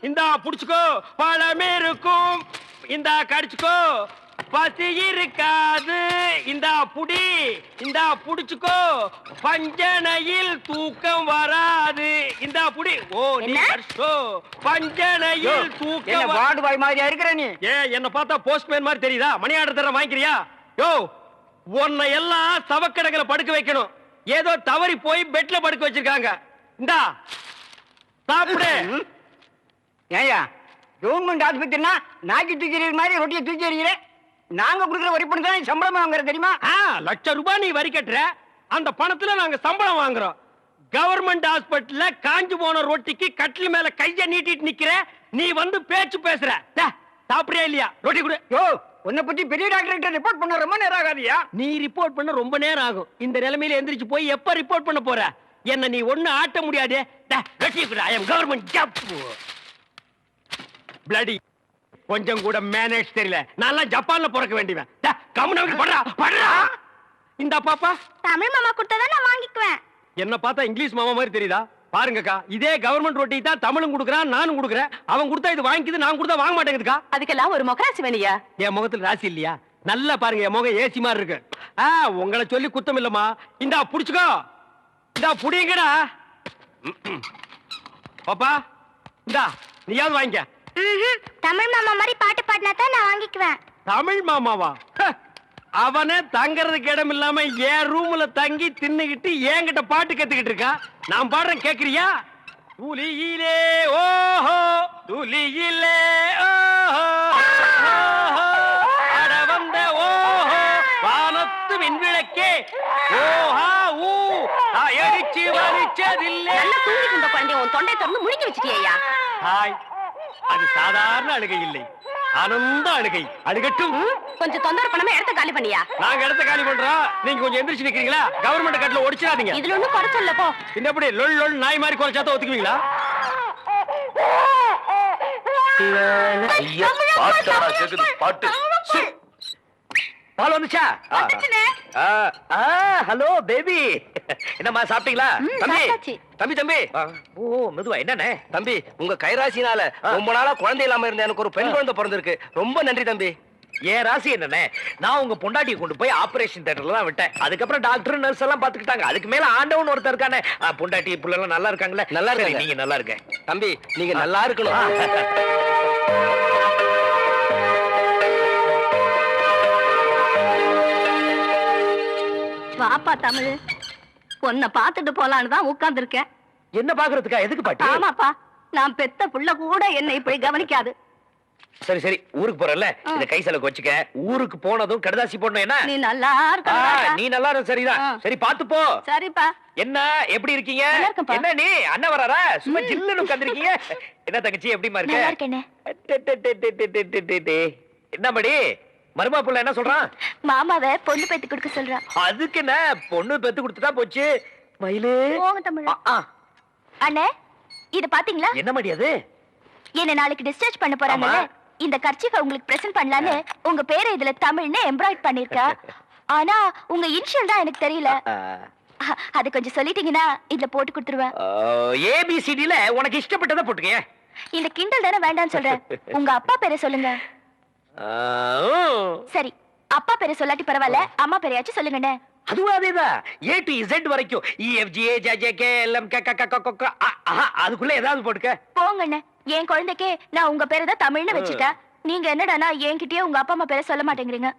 இந்தா புடிச்சுக்கோ பழமே இருக்கும். இந்தா கடிச்சுக்கோ பசி இருக்காது. இந்தா புடி இந்தா புடிச்சுக்கோ பஞ்சனையில் தூக்கம் வராது. இந்தா புடி. ஓ நீ? கடிச்சோ பஞ்சனையில் தூக்கம் என்ன வ- வார்டு பாய் மாதிரியா இருக்கிற நீ? ஏ என்ன பார்த்தா போஸ்ட்மேன் மாதிரி தெரியுதா? மணி ஆர்டர் தர வாங்கிக்கிறியா? யோ உன்னை எல்லாம் சவக்கடங்களை படுக்க வைக்கணும். ஏதோ தவறி போய் பெட்ல படுக்க வச்சிருக்காங்க. இந்தா சாப்பிடு. ஏயா கவர்மெண்ட் ஆஸ்பத்திரினா நாக்கி தூக்கி எறிகிற மாதிரி ரொட்டியை தூக்கி எறிகிறேன் நாங்க கொடுக்குற வரி பணம் தான் சம்பளம் வாங்குற தெரியுமா? ஆ, லட்ச ரூபாய் நீ வரி கட்டுற. அந்த பணத்துல நாங்க சம்பளம் வாங்குறோம். கவர்மெண்ட் ஹாஸ்பிட்டல்ல காஞ்சு போன ரொட்டிக்கு கட்டில் மேல கைய நீட்டிட்டு நிக்கிற. நீ வந்து பேச்சு பேசுற. டே, சாப்பிடுறியா இல்லையா? ரொட்டி கொடு. யோ உன்னை பத்தி பெரிய டாக்டர் கிட்ட ரிப்போர்ட் பண்ண ரொம்ப நேரம் ஆகாதியா? நீ ரிப்போர்ட் பண்ண ரொம்ப நேரம் ஆகும். இந்த நிலைமையில எந்திரிச்சு போய் எப்ப ரிப்போர்ட் பண்ண போற? என்ன நீ ஒண்ணு ஆட்ட முடியாது. கவர்மெண்ட் ஜாப் பிளடி கொஞ்சம் கூட மேனேஜ் தெரியல. நான் ஜப்பான்ல பிறக்க வேண்டியவன். டே, கம்முனு வந்து படுறா படுறா. இந்த பாப்பா. தமிழ் மாமா கொடுத்தா நான் வாங்கிக்குவேன். என்ன பார்த்தா இங்கிலீஷ் மாமா மாதிரி தெரியுதா? பாருங்கக்கா இதே கவர்மெண்ட் ரொட்டி தான் தமிழும் கொடுக்குறான் நானும் கொடுக்குறேன். அவன் கொடுத்தா இது வாங்கிக்குது நான் கொடுத்தா வாங்க மாட்டேங்குதுக்கா. அதுக்கெல்லாம் ஒரு மொகராசி வேணியா என் முகத்துல ராசி இல்லையா? நல்லா பாருங்க என் முகம் ஏசி மாதிரி இருக்கு. ஆ உங்களை சொல்லி குத்தம் இல்லம்மா. இந்தா புடிச்சுக்கோ. இந்தா புடிங்கடா. பாப்பா இந்தா நீயாவது வாங்கிக்க. தமிழ் மாமா மாதிரி பாட்டு பாடினா தான் நான் வாங்கிக்குவேன். தமிழ் மாமாவா? அவனே தங்கறதுக்கு இடம் இல்லாம என் ரூம்ல தங்கி தின்னுகிட்டு என்கிட்ட பாட்டு கத்துக்கிட்டு இருக்கா? நான் பாடுறேன் கேக்குறியா? துளியிலே ஓஹோ துளியிலே ஓஹோ அட வந்த ஓஹோ வானத்து விண்விளக்கே ஓஹா ஊ அடிச்சு வலிச்சதில்லை. நல்லா தூங்கிட்டு இருந்த குழந்தைய உன் தொண்டை திறந்து முழிக்க வச்சிட்டியா ஹாய். அது சாதாரண அழுகை இல்லை. ஆனந்த அழுகை. அழுகட்டும். கொஞ்சம் தொந்தரவு பண்ணாம இடத்த காலி பண்ணியா? நாங்க இடத்த காலி பண்றோம். நீங்க கொஞ்சம் எந்திரிச்சு நிக்கிறீங்களா? கவர்மெண்ட் கட்டில ஒடிச்சிடாதீங்க. இதுல ஒண்ணும் குறைச்சல போ. இந்த எப்படி லொல் லொல் நாய் மாதிரி குறைச்சாத்த ஒத்துக்குவீங்களா? பாட்டு. சு. பால் வந்துச்சா. Hello baby. என்னம்மா சாப்பிட்டீங்களா? தம்பி. தம்பி தம்பி. ஓ மெதுவா என்னண்ணே? தம்பி உங்க கைராசினால ரொம்ப நாளா குழந்தை இல்லாம இருந்த எனக்கு ஒரு பெண் குழந்தை பிறந்திருக்கு. ரொம்ப நன்றி தம்பி. என் ராசி என்னண்ணே? நான் உங்க பொண்டாட்டியை கொண்டு போய் ஆபரேஷன் தியேட்டர்ல தான் விட்டேன். அதுக்கப்புறம் டாக்டர் நர்ஸ் எல்லாம் பாத்துக்கிட்டாங்க அதுக்கு மேல ஆண்டவன் ஒருத்தர் இருக்கானே. பொண்டாட்டி புள்ள எல்லாம் நல்லா இருக்காங்களே நல்லா இருக்காங்க. நீங்க நல்லா இருக்க தம்பி நீங்க நல்லா இருக்கணும். வாப்பா தமிழ். உன்னை பார்த்துட்டு போலான்னு தான் உட்கார்ந்துருக்கேன். என்ன பாக்குறதுக்கா எதுக்கு பாட்டி? ஆமாப்பா நான் பெத்த புள்ள கூட என்னை இப்படி கவனிக்காது. சரி சரி ஊருக்கு போறல. இந்த கை செலவுக்கு வச்சுக்க. ஊருக்கு போனதும் கடுதாசி போடணும் என்ன? நீ நல்லா இருக்க நீ நல்லா இருக்க சரிதான். சரி பாத்து போ. சரிப்பா. என்ன? எப்படி இருக்கீங்க. என்ன நீ? அண்ணன் வராரா? சும்மா ஜில்லுன்னு உட்கார்ந்திருக்கீங்க. என்ன தங்கச்சி எப்படிமா இருக்க. என்ன மடி மருமா புள்ள என்ன சொல்றான் மாமாவை பொண்ணு பேத்து கொடுக்க சொல்றான் அதுக்கு என்ன? பொண்ணு பெத்து கொடுத்துட்டா போச்சு. மயிலு. போங்க தமிழ். அண்ணே இத பாத்தீங்களா? என்ன மடி அது? என்ன நாளைக்கு டிஸ்சார்ஜ் பண்ண போறாங்கல்ல? ஆமா. இந்த கர்ச்சீஃபை உங்களுக்கு பிரசன்ட் பண்ணலான்னு உங்க பேரை இதுல தமிழ்னு எம்ப்ராய்ட் பண்ணிருக்கா ஆனா உங்க இனிஷியல் தான் எனக்கு தெரியல. அது கொஞ்சம் சொல்லிட்டீங்கன்னா இதுல போட்டு கொடுத்துருவேன். ABCD-ல உனக்கு இஷ்டப்பட்டதை போட்டுக்க இந்த கிண்டல் தானே வேண்டாம்னு சொல்றேன். உங்க அப்பா பேரை சொல்லுங்க. சரி அப்பா பேரை சொல்லாட்டி பரவாயில்ல அம்மா பேரையாச்சும் சொல்லுங்கண்ணே. அதுவும் அதேதான் ஏ டு இசட் வரைக்கும். E F G A J K L M K க க க அதுக்குள்ள ஏதாவது போட்டுக்க. போங்கண்ணே என் குழந்தைக்கே நான் உங்க பேரை தான் தமிழ்னு வச்சுட்டேன். நீங்க என்னடானா என்கிட்டயே உங்க அப்பா அம்மா பேரை சொல்ல மாட்டேங்கிறீங்க?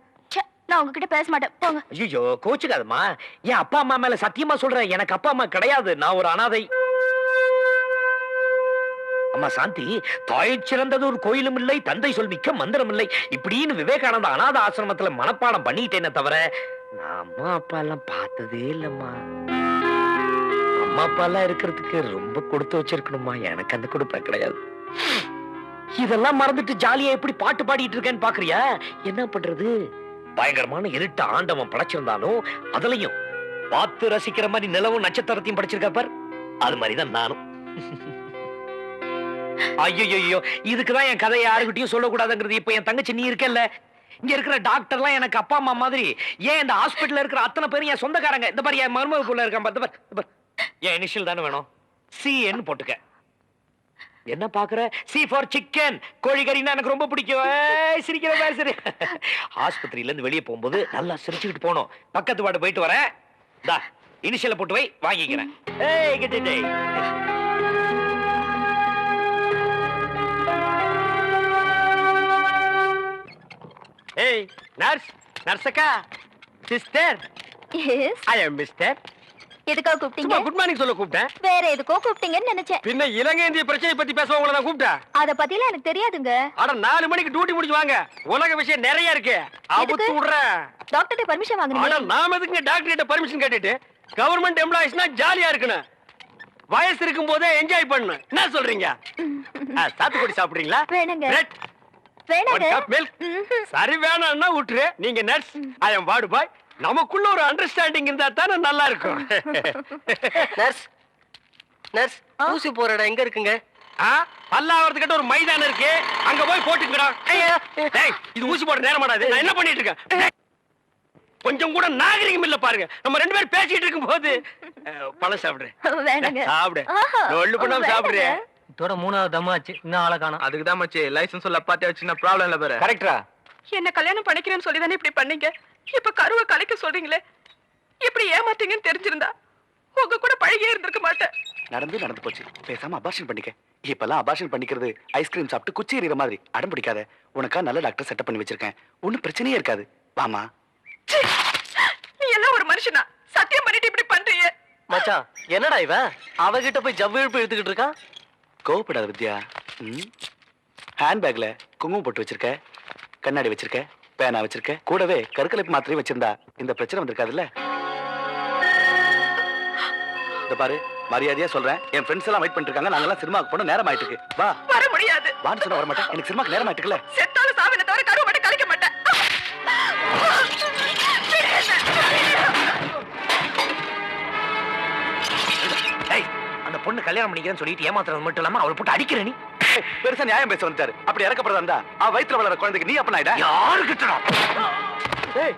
நான் உங்ககிட்ட பேச மாட்டேன். போங்க. ஐயோ கோச்சுக்காதம்மா. என் அப்பா அம்மா மேல சத்தியமா சொல்றேன். எனக்கு அப்பா அம்மா கிடையாது. நான் ஒரு அனாதை. அம்மா சாந்தி தாய் சிறந்தது ஒரு கோயிலும் இல்லை தந்தை சொல் மிக்க மந்திரம் இல்லை. இப்படின்னு விவேகானந்த அனாத ஆசிரமத்துல மனப்பாடம் பண்ணிட்டேனே தவிர நான் அம்மா அப்பா எல்லாம் பார்த்ததே இல்லம்மா. அம்மா அப்பா எல்லாம் இருக்கிறதுக்கு ரொம்ப கொடுத்து வச்சிருக்கணுமா எனக்கு அந்த கொடுப்பேன் கிடையாது. இதெல்லாம் மறந்துட்டு ஜாலியா எப்படி பாட்டு பாடிட்டு இருக்கேன்னு பாக்குறியா? என்ன பண்றது? பயங்கரமான இருட்ட ஆண்டவன் படைச்சிருந்தாலும் அதுலயும் பார்த்து ரசிக்கிற மாதிரி நிலவும் நட்சத்திரத்தையும் படிச்சிருக்காப்பார் அது மாதிரிதான் நானும். ஐயோ இதுக்குதான் என் கதையை யாருக்கிட்டையும் சொல்லக்கூடாதுங்கிறது. இப்ப என் தங்கச்சி நீ இருக்கல இங்க இருக்கிற டாக்டர்லாம் எனக்கு அப்பா அம்மா மாதிரி ஏன் இந்த ஹாஸ்பிட்டல் இருக்கிற அத்தனை பேரும் என் சொந்தக்காரங்க? இந்த மாதிரி என் மருமக புள்ள இருக்கான் பார், என் இனிஷியல் தானே வேணும்? சிஎன் போட்டுக்க. என்ன பாக்குற? சி ஃபார் சிக்கன் கோழிக்கறின்னா எனக்கு ரொம்ப பிடிக்கும். ஏய், சிரிக்கிற மாதிரி சரி. ஆஸ்பத்திரியில இருந்து வெளியே போகும்போது நல்லா சிரிச்சுக்கிட்டு போனோம் பக்கத்து பாட்டு போயிட்டு வரேன். தா இனிஷியல போட்டு வை வாங்கிக்கிறேன். ஏய் கிட்டே ஏய் நர்ஸ் நர்ஸக்கா? சிஸ்டர் ஐ அம் மிஸ்டர் எதுக்காக சும்மா கூப்பிட்டீங்க குட் மார்னிங் சொல்ல கூப்பிட்டேன். வேற எதுக்கோ கூப்பிட்டீங்கன்னு நினைச்சேன். பின்ன இலங்கை இந்திய பிரச்சனை பத்தி பேச உங்களை நான் கூப்பிட்டேன். அத பத்திலாம் எனக்கு தெரியாதுங்க. அட நாலு மணிக்கு டியூட்டி முடிச்சு வாங்க. உலக விஷயம் நிறைய இருக்கு. அவுத்து எதுக்கு? விடுறேன் டாக்டர்கிட்ட பர்மிஷன் வாங்கணுமே? நாம எதுக்குங்க டாக்டர் கிட்ட பர்மிஷன் கேட்டுட்டு? கவர்மெண்ட் எம்ப்ளாயிஸ்னா ஜாலியா இருக்கணும். வயசு இருக்கும் போதே என்ஜாய் பண்ணணும். என்ன சொல்றீங்க? சாத்துக்குடி சாப்பிடுறீங்களா? வேணுங்க. சரி வேணாம்னா விட்டுரு நீங்க nurse I am ward boy நமக்குள்ள ஒரு அண்டர்ஸ்டாண்டிங் இருந்தா தானே நல்லா இருக்கும். நர்ஸ் நர்ஸ் ஊசி போற இடம் எங்க இருக்குங்க? பல்லாவரத்துக்கிட்ட ஒரு மைதானம் இருக்கு. அங்க போய் போட்டுக்கடா டேய் இது ஊசி போட நேரம் நான் என்ன பண்ணிட்டு இருக்கேன்? கொஞ்சம் கூட நாகரிகம் இல்ல பாருங்க. நம்ம ரெண்டு பேரும் பேசிட்டு இருக்கும் போது பழம் சாப்பிடுறேன் சாப்பிடு. பண்ணாம. சாப்பிடுறேன் இதோட மூணாவது தம்மாச்சு இன்னும் ஆளை காணும். அதுக்கு தான் மச்சி லைசன்ஸ் உள்ள அப்பாத்தே வச்சுன்னா ப்ராப்ளம் இல்ல பாரு. கரெக்டா என்ன கல்யாணம் பண்ணிக்கிறேன்னு சொல்லி தானே இப்படி பண்ணீங்க? இப்ப கருவை கலைக்க சொல்றீங்களே? இப்படி ஏமாத்தீங்கன்னு தெரிஞ்சிருந்தா உங்க கூட பழகியே இருந்திருக்க மாட்டேன். நடந்து நடந்து போச்சு. பேசாம அபார்ஷன் பண்ணிக்க. இப்பெல்லாம் அபார்ஷன் பண்ணிக்கிறது ஐஸ்கிரீம் சாப்பிட்டு குச்சி எறிகிற மாதிரி. அடம் பிடிக்காத. உனக்கா நல்ல டாக்டர் செட்டப் பண்ணி வச்சிருக்கேன். ஒன்னும் பிரச்சனையே இருக்காது. வாமா! நீ எல்லாம் ஒரு மனுஷனா? சத்தியம் பண்ணிட்டு இப்படி பண்றீங்க? மச்சான் என்னடா இவன்? அவகிட்ட போய் ஜவ்வு இழுப்பு இழுத்துக்கிட்டு இருக்கான்? கோவப்படாத வித்யா. ம்? ஹேண்ட்பேக்ல குங்குமம் போட்டு வச்சிருக்க கண்ணாடி வச்சிருக்க பேனா வச்சிருக்க கூடவே கருக்கலைப்பு மாத்திரையும் வச்சிருந்தா இந்த பிரச்சனை வந்திருக்காதுல்ல? இந்த பாரு மரியாதையா சொல்றேன். என் ஃப்ரெண்ட்ஸ் எல்லாம் வெயிட் பண்ணிட்டு இருக்காங்க. நாங்கெல்லாம் சினிமாக்கு போன நேரம் ஆயிட்டு இருக்கு. வா. வர முடியாது. வான்னு சொன்ன வர மாட்டேன் எனக்கு சினிமாக்கு நேரம் செத்தாலும் பொண்ணு கல்யாணம் பண்ணிக்கிறேன்னு சொல்லிட்டு ஏமாத்துறது மட்டும் இல்லாம அவளை போட்டு அடிக்கிற நீ. பெருசா நியாயம் பேச வந்துட்டாரு அப்படி இறக்கப்படுறதா இருந்தா அவ வயித்துல வளர குழந்தைக்கு நீ அப்ப ஆயிடா யாரு கிட்டடா ஏய்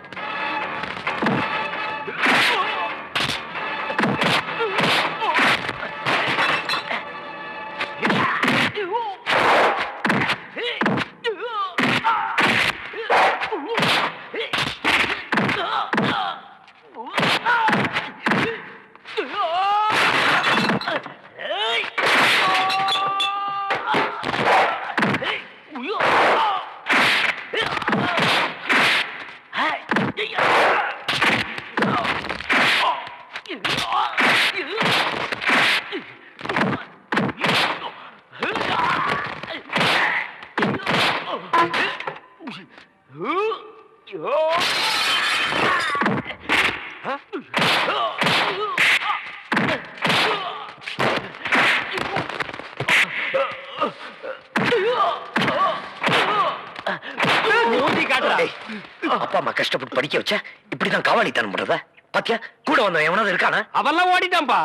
அப்பா அம்மா கஷ்டப்பட்டு படிக்க வச்ச? இப்படிதான் காவாலித்தனம் பண்றத? பாத்தியா? கூட வந்தவன் எவனாவது இருக்கானா? அவெல்லாம் ஓடிட்டான்பா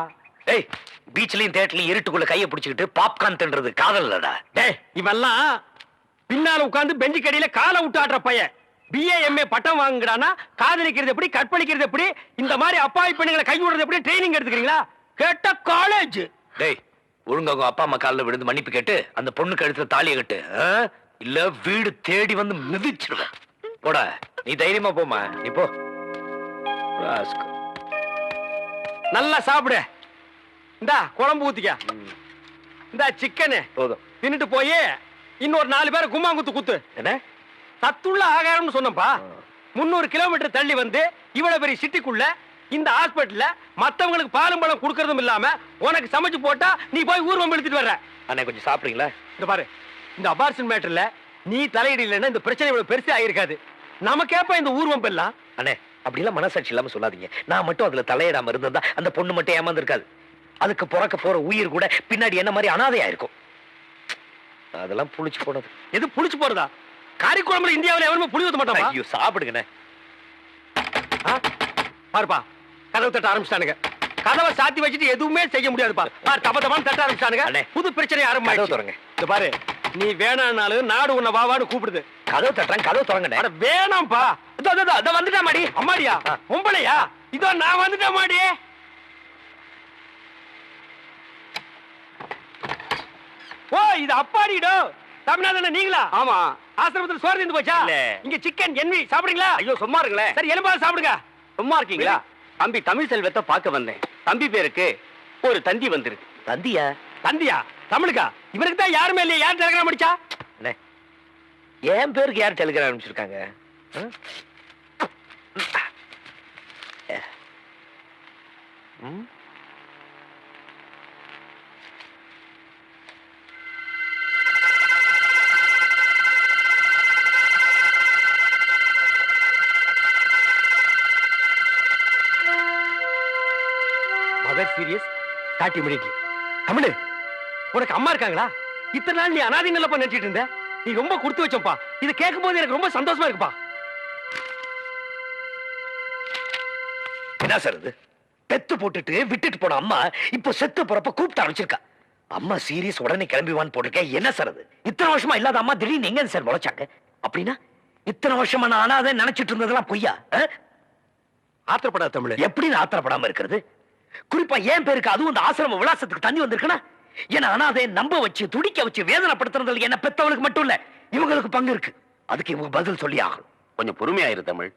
ஏய் பீச்லயும் தேட்டர்லயும் இருட்டுக்குள்ள கைய பிடிச்சுக்கிட்டு பாப்கார்ன் தின்றது காதல் இல்லடா டேய் இவெல்லாம் பின்னால உட்கார்ந்து பெஞ்சு கடியில காலை விட்டு ஆடுற பையன். பிஏ எம்ஏ பட்டம் வாங்குறானா காதலிக்கிறது எப்படி கற்பழிக்கிறது எப்படி இந்த மாதிரி அப்பாவி பெண்ணுங்களை கை விடுறது எப்படி ட்ரைனிங் எடுத்துக்கிறீங்களா? கேட்ட காலேஜ் டேய் ஒழுங்கா உங்க அப்பா அம்மா காலில் விழுந்து மன்னிப்பு கேட்டு அந்த பொண்ணு கழுத்துல தாலியை கட்டு? இல்ல வீடு தேடி வந்து மிதிச்சிருவேன். போடா நீ தைரியமா போமா நீ போ. நல்லா சாப்பிடு. இந்தா குழம்பு ஊத்திக்க. இந்தா சிக்கனு போதும். தின்னுட்டு போய் இன்னொரு நாலு பேரை கும்மாங்குத்து குத்து. என்ன? சத்துள்ள ஆகாரம்னு சொன்னப்பா முந்நூறு கிலோமீட்டர் தள்ளி வந்து இவ்வளவு பெரிய சிட்டிக்குள்ள இந்த ஹாஸ்பிட்டல்ல மத்தவங்களுக்கு பாலும் பழம் கொடுக்கறதும் இல்லாம உனக்கு சமைச்சு போட்டா நீ போய் ஊர்வம் எடுத்துட்டு வர்ற. அண்ணே கொஞ்சம் சாப்பிடுறீங்களா? இந்த பாரு இந்த அபார்ஷன் மேட்டர்ல நீ தலையிடலைன்னா இந்த பிரச்சனை இவ்வளவு பெருசா ஆயிருக்காது. நமக்கேப்ப இந்த ஊர்வம் எல்லாம். அண்ணே அப்படிலாம் மனசாட்சி இல்லாம சொல்லாதீங்க. நான் மட்டும் அதுல தலையிடாம இருந்திருந்தா அந்த பொண்ணு மட்டும் ஏமாந்துருக்காது. அதுக்கு பிறக்க போற உயிர் கூட பின்னாடி என்ன மாதிரி அனாதையா இருக்கும். அதெல்லாம் புளிச்சு போனது. எது புளிச்சு போறதா? காரிக்குழம்புல இந்தியாவுல எவனுமே புளி ஊத்த மாட்டான் ஐயோ சாப்பிடுங்கண்ணே. பாருப்பா கதவு தட்ட ஆரம்பிச்சிட்டானுங்க. கதவை சாத்தி வச்சுட்டு எதுவுமே செய்ய முடியாதுப்பா. பாரு தப்ப தப்பான்னு தட்ட ஆரம்பிச்சிட்டானுங்க. புது பிரச்சனை ஆரம்பிச்சு திறங்க. இந்த பாரு நீ வேணானாலும் நாடு உன்னை வாவான்னு கூப்பிடுது. கதவு தட்டுறேன் கதவு அட வேணாம்ப்பா. இதோ இதோ, இதோ, வந்துட்டா மாடி. அம்மாடியா? ஆ. பொம்பளையா? இதோ நான் வந்துட்டேன் மாடி. ஓ இது அப்பாடிடோ. தமிழ்நாடு நீங்களா? ஆமா. ஆசிரமத்துல சோறு இருந்து போச்சா? இல்ல. இங்க சிக்கன் என்வி சாப்பிடுறீங்களா? ஐயோ சும்மா இருங்களேன் சரி எலும்பாவது சாப்பிடுங்க. சும்மா இருக்கீங்களா? தம்பி தமிழ் செல்வத்தை பார்க்க வந்தேன். தம்பி பேருக்கு ஒரு தந்தி வந்திருக்கு. தந்தியா? தந்தியா? தமிழுக்கா? இவருக்கு தான் யாருமே இல்லையா. யார் டெலகிராம் அடிச்சா? என் பேருக்கு யார் டெலிகிராம் அனுப்பிச்சிருக்காங்க? ம்? சீரியஸ் ஸ்டார்ட் இமிடியட்லி தமிழ் உனக்கு அம்மா இருக்காங்களா? இத்தனை நாள் நீ அனாதை நல்லப்பா நினைச்சிட்டு இருந்த? நீ ரொம்ப கொடுத்து வச்சப்பா இதை கேட்கும் போது எனக்கு ரொம்ப சந்தோஷமா இருக்குப்பா. என்ன சார் இது? பெத்து போட்டுட்டு விட்டுட்டு போன அம்மா இப்போ செத்து போறப்ப கூப்பிட்டு அனுப்பிச்சிருக்கா அம்மா சீரியஸ் உடனே கிளம்பிவான்னு போட்டிருக்கேன். என்ன சார் அது? இத்தனை வருஷமா இல்லாத அம்மா திடீர்னு எங்க சார் முளைச்சாங்க? அப்படின்னா இத்தனை வருஷமா நான் அனாதை நினைச்சிட்டு இருந்ததெல்லாம் பொய்யா? ஆத்திரப்படாத தமிழ். எப்படி நான் ஆத்திரப்படாம இருக்கிறது? குறிப்பா ஏன் பேருக்கு அதுவும் இந்த ஆசிரம விலாசத்துக்கு தண்ணி வந்திருக்குன்னா என்ன அனாதை நம்ப வச்சு துடிக்க வச்சு வேதனைப்படுத்துறதுல என்ன பெத்தவளுக்கு மட்டும் இல்ல இவங்களுக்கு பங்கு இருக்கு. அதுக்கு இவங்க பதில் சொல்லி ஆகணும். கொஞ்சம் பொறுமையாயிரு தமிழ்.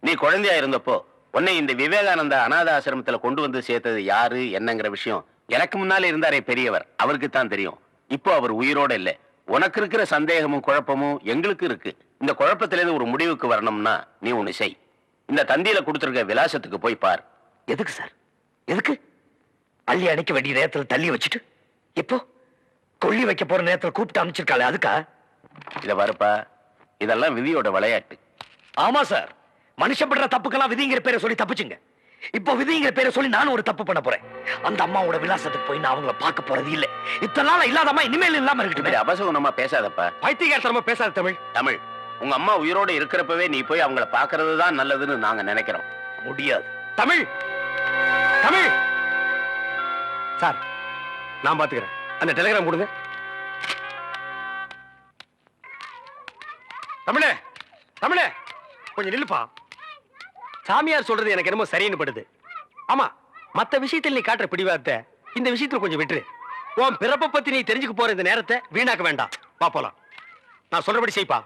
நீ குழந்தையா இருந்தப்போ உன்னை இந்த விவேகானந்தா அநாத ஆசிரமத்துல கொண்டு வந்து சேர்த்தது யாரு என்னங்கிற விஷயம் எனக்கு முன்னாலே இருந்தாரே பெரியவர். அவருக்கு தான் தெரியும். இப்போ அவர் உயிரோட இல்ல. உனக்கு இருக்கிற சந்தேகமும் குழப்பமும் எங்களுக்கு இருக்கு. இந்த குழப்பத்திலிருந்து ஒரு முடிவுக்கு வரணும்னா நீ ஒண்ணு செய். இந்த தந்தியில கொடுத்திருக்க விலாசத்துக்கு போய் பார். எதுக்கு சார்? எதுக்கு? அள்ளி அணைக்க வேண்டிய நேரத்துல தள்ளி வச்சுட்டு? இப்போ கொள்ளி வைக்க போற நேரத்துல கூப்பிட்டு அனுப்பிச்சிருக்காளே அதுக்கா? இத வரப்பா இதெல்லாம் விதியோட விளையாட்டு. ஆமா சார். மனுஷன் பண்ற தப்புக்கெல்லாம் விதிங்கிற பேரை சொல்லி தப்புச்சுங்க. இப்போ விதிங்கிற பேரை சொல்லி நானும் ஒரு தப்பு பண்ண போறேன். அந்த அம்மாவோட விலாசத்துக்கு போய் நான் அவங்கள பார்க்க போறது இல்ல. இத்தனை நாளா இல்லாத அம்மா இனிமேல் இல்லாம இருக்கட்டும். அபசகுணமா பேசாதப்பா. பைத்தியகாரத்தனமா பேசாத தமிழ். தமிழ் உங்க அம்மா உயிரோட இருக்கிறப்பவே நீ போய் அவங்கள பாக்குறது தான் நல்லதுன்னு நாங்க நினைக்கிறோம். முடியாது. தமிழ்! தமிழ்! சார் நான் பாத்துக்கிறேன். அந்த டெலிகிராம் கொடுங்க. தமிழே தமிழே கொஞ்சம் நில்லுப்பா. சாமியார் சொல்றது எனக்கு என்னமோ சரின்னு படுது. ஆமா மத்த விஷயத்தில் நீ காட்டுற பிடிவாதத்தை இந்த விஷயத்துல கொஞ்சம் விட்டுரு. உன் பிறப்பை பத்தி நீ தெரிஞ்சுக்க போற இந்த நேரத்தை வீணாக்க வேண்டாம். பாப்போலாம் போலாம். நான் சொல்றபடி செய்ப்பா.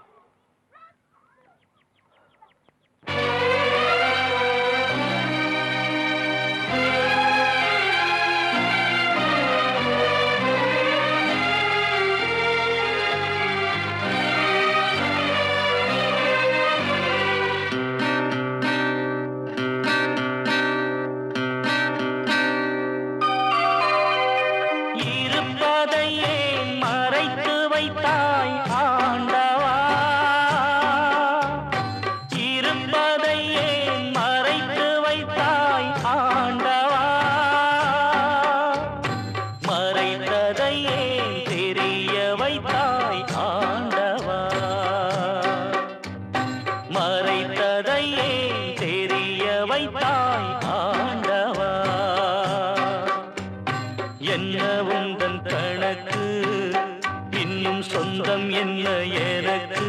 சொந்தம் என்ன எனக்கு?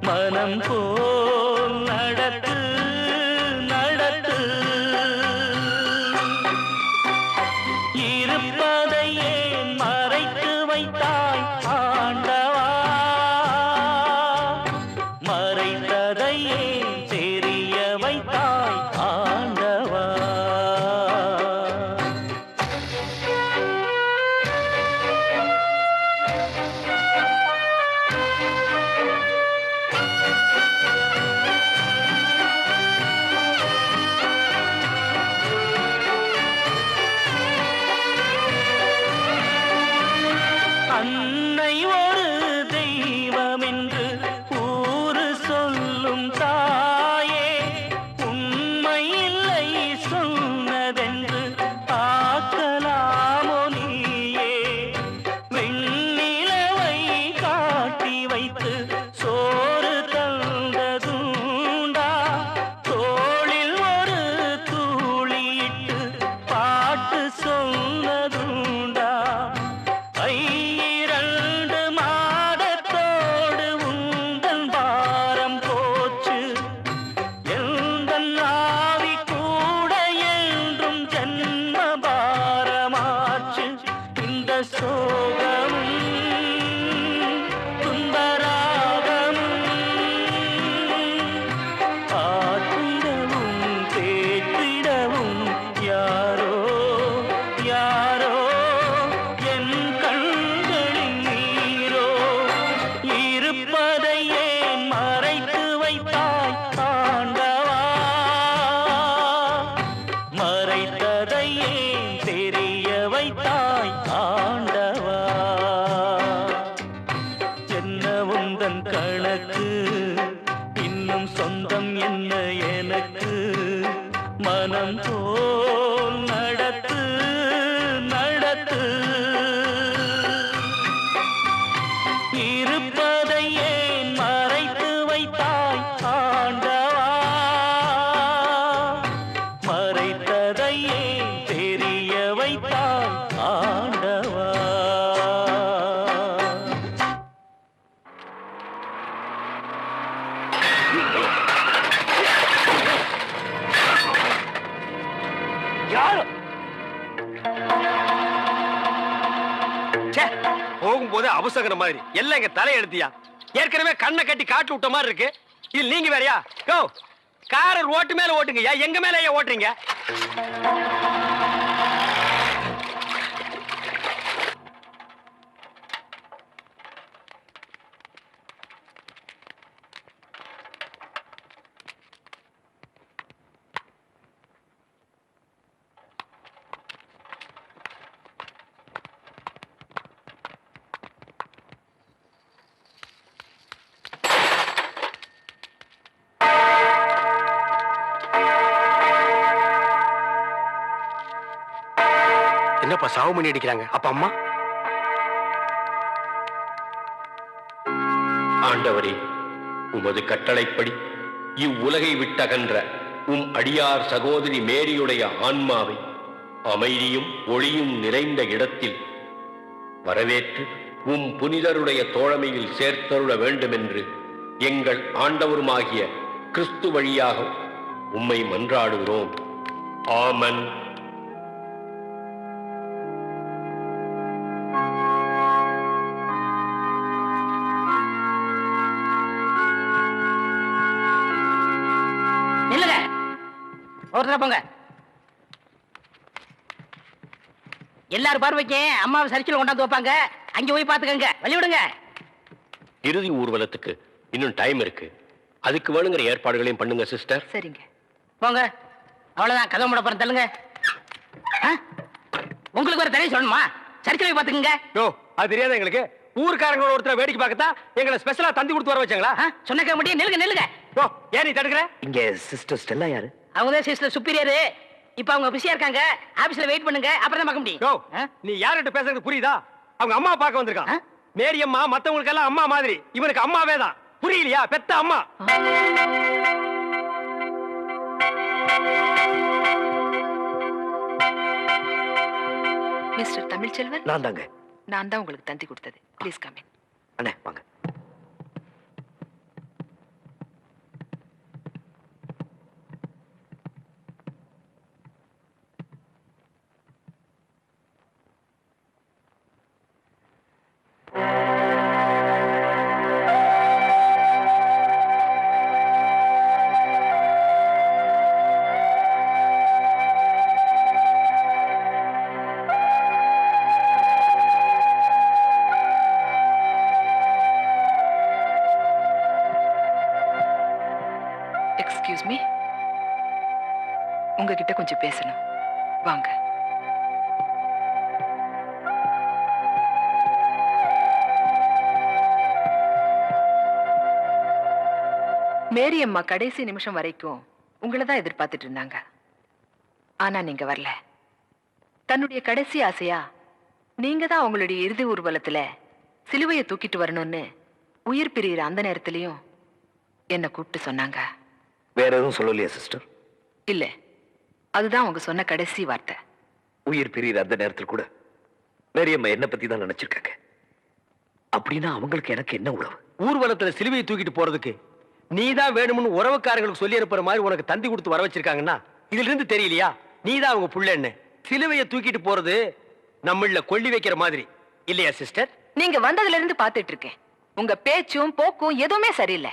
மனம் போ போகும்போது அவசகர மாதிரி. எல்லாம் எங்க தலையெடுத்தியா ஏற்கனவே கண்ணை கட்டி காட்டு விட்ட மாதிரி இருக்கு. இது நீங்க வேறையா? கோ காரர் ஓட்டு மேல ஓட்டுங்க. எங்க மேல ஏன் ஓட்டுறீங்க? அப்பா சாவு மணி அடிக்கிறாங்க. அப்ப அம்மா? ஆண்டவரே உமது கட்டளைப்படி இவ்வுலகை விட்டகன்ற உம் அடியார் சகோதரி மேரியுடைய ஆன்மாவை அமைதியும் ஒளியும் நிறைந்த இடத்தில் வரவேற்று உம் புனிதருடைய தோழமையில் சேர்த்தருள வேண்டுமென்று எங்கள் ஆண்டவருமாகிய கிறிஸ்து வழியாக உம்மை மன்றாடுகிறோம். ஆமன். ஒருத்தர போங்க. எல்லாரும் பார்வைக்கு அம்மாவை சரிச்சில் கொண்டாந்து வைப்பாங்க. அங்க போய் பாத்துக்கங்க வழி விடுங்க. இறுதி ஊர்வலத்துக்கு இன்னும் டைம் இருக்கு. அதுக்கு வேணுங்கிற ஏற்பாடுகளையும் பண்ணுங்க சிஸ்டர் சரிங்க. போங்க. அவ்வளவுதான். கதவு மூட போறேன் தள்ளுங்க. ஆ? உங்களுக்கு ஒரு தடவை சொல்லணுமா? சரிச்சில் போய் பாத்துக்கங்க யோ அது தெரியாத எங்களுக்கு? ஊர்க்காரங்களோட ஒருத்தர் வேடிக்கை பார்க்கத்தா எங்களை ஸ்பெஷலா தந்தி கொடுத்து வர வச்சாங்களா? ஆ? சொன்ன கேட்க முடியும் நில்லுங்க நில்லுங்க. ஓ ஏன் நீ தடுக்கிற? இங்க சிஸ்டர் ஸ்டெல்லா யாரு? அவங்க தான் சிஸ்டர் சுப்பீரியர். இப்ப அவங்க பிஸியா இருக்காங்க. ஆபீஸ்ல வெயிட் பண்ணுங்க. அப்புறம் தான் பார்க்க முடியும்? நீ யார்கிட்ட பேசுறது புரியுதா? அவங்க அம்மா பார்க்க வந்திருக்கான்? மேரி அம்மா மத்தவங்களுக்கு எல்லாம் அம்மா மாதிரி. இவனுக்கு அம்மாவே தான். புரியலையா? பெத்த அம்மா. மிஸ்டர் தமிழ்ச்செல்வன்? நான் தாங்க. நான் தான் உங்களுக்கு தந்தி கொடுத்தது. ப்ளீஸ் கம் அண்ணே வாங்க. எக்ஸ்கியூஸ் மீ உங்ககிட்ட கொஞ்சம் பேசணும். வாங்க. மேரி அம்மா கடைசி நிமிஷம் வரைக்கும் உங்களை தான் எதிர்பார்த்துட்டு இருந்தாங்க. ஆனா நீங்க வரல. தன்னுடைய கடைசி ஆசையா நீங்க தான் அவங்களுடைய இறுதி ஊர்வலத்துல சிலுவையை தூக்கிட்டு வரணும்னு உயிர் பிரியிற அந்த நேரத்திலையும் என்னை கூப்பிட்டு சொன்னாங்க. வேற எதுவும் சொல்லலையா சிஸ்டர் இல்ல. அதுதான் அவங்க சொன்ன கடைசி வார்த்தை. உயிர் பிரியிற அந்த நேரத்தில் கூட மேரியம்மா என்ன பத்தி தான் நினைச்சிருக்காங்க. அப்படின்னா அவங்களுக்கு எனக்கு என்ன உறவு? ஊர்வலத்துல சிலுவையை தூக்கிட்டு போறதுக்கு நீ தான் வேணும்னு உறவுக்காரங்களுக்கு சொல்லி அனுப்புற மாதிரி உனக்கு தந்தி கொடுத்து வர வச்சிருக்காங்கன்னா இதுல இருந்து தெரியலையா? நீ தான் அவங்க புள்ளன்னு. சிலுவையை தூக்கிட்டு போறது நம்மள கொள்ளி வைக்கிற மாதிரி. இல்லையா சிஸ்டர்? நீங்க வந்ததுல இருந்து பாத்துட்டு இருக்கேன் உங்க பேச்சும் போக்கும் எதுவுமே சரியில்லை.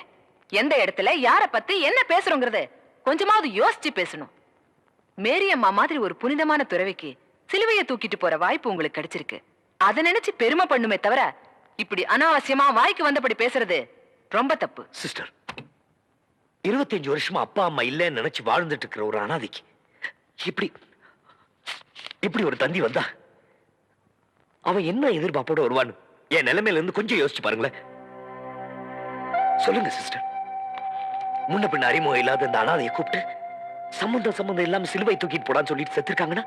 எந்த இடத்துல யார பத்தி என்ன பேசுறோங்கிறது கொஞ்சமாவது யோசிச்சு பேசணும். மேரி அம்மா மாதிரி ஒரு புனிதமான துறவிக்கு சிலுவையை தூக்கிட்டு போற வாய்ப்பு உங்களுக்கு கிடைச்சிருக்கு. அதை நினைச்சு பெருமை பண்ணுமே தவிர இப்படி அனாவசியமா வாய்க்கு வந்தபடி பேசுறது ரொம்ப தப்பு. சிஸ்டர் இருபத்தஞ்சு வருஷமா அப்பா அம்மா இல்லைன்னு நினைச்சு வாழ்ந்துட்டு இருக்கிற ஒரு அனாதைக்கு. இப்படி இப்படி ஒரு தந்தி வந்தா அவன் என்ன எதிர்பார்ப்போட வருவான்னு என் நிலைமையில இருந்து கொஞ்சம் யோசிச்சு பாருங்களேன். சொல்லுங்க சிஸ்டர் முன்ன பின்ன அறிமுகம் இல்லாத இந்த அனாதையை கூப்பிட்டு சம்பந்தம் சம்பந்தம் இல்லாம சிலுவை தூக்கிட்டு போடான்னு சொல்லிட்டு செத்துருக்காங்கன்னா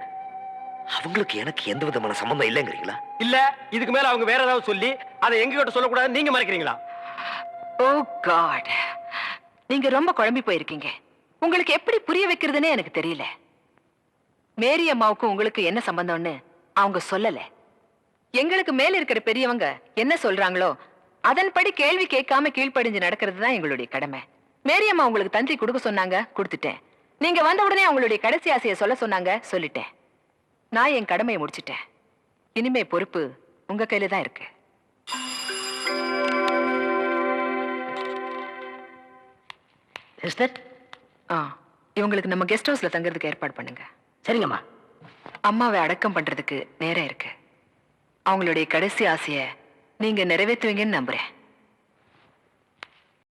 அவங்களுக்கு எனக்கு எந்த விதமான சம்பந்தம் இல்லைங்கிறீங்களா? இல்ல இதுக்கு மேல அவங்க வேற ஏதாவது சொல்லி அதை எங்க கிட்ட சொல்லக்கூடாது நீங்க மறைக்கிறீங்களா? ஓ காட் நீங்க ரொம்ப குழம்பி போயிருக்கீங்க. உங்களுக்கு எப்படி புரிய வைக்கிறதுனே எனக்கு தெரியல. மேரி அம்மாவுக்கும் உங்களுக்கு என்ன சம்பந்தம்னு அவங்க சொல்லல. எங்களுக்கு மேல இருக்கிற பெரியவங்க என்ன சொல்றாங்களோ அதன்படி கேள்வி கேட்காம கீழ்ப்படிஞ்சு நடக்கிறது தான் எங்களுடைய கடமை. மேரி அம்மா உங்களுக்கு தந்தி கொடுக்க சொன்னாங்க கொடுத்துட்டேன். நீங்க வந்த உடனே அவங்களுடைய கடைசி ஆசையை சொல்ல சொன்னாங்க சொல்லிட்டேன். நான் என் கடமையை முடிச்சிட்டேன். இனிமே பொறுப்பு உங்க கையில தான் இருக்கு. சிஸ்டர் ஆ இவங்களுக்கு நம்ம கெஸ்ட் ஹவுஸ்ல தங்குறதுக்கு ஏற்பாடு பண்ணுங்க. சரிங்கம்மா. அம்மாவை அடக்கம் பண்றதுக்கு நேரம் இருக்கு. அவங்களுடைய கடைசி ஆசைய நீங்க நிறைவேற்றுவீங்கன்னு நம்புறேன்.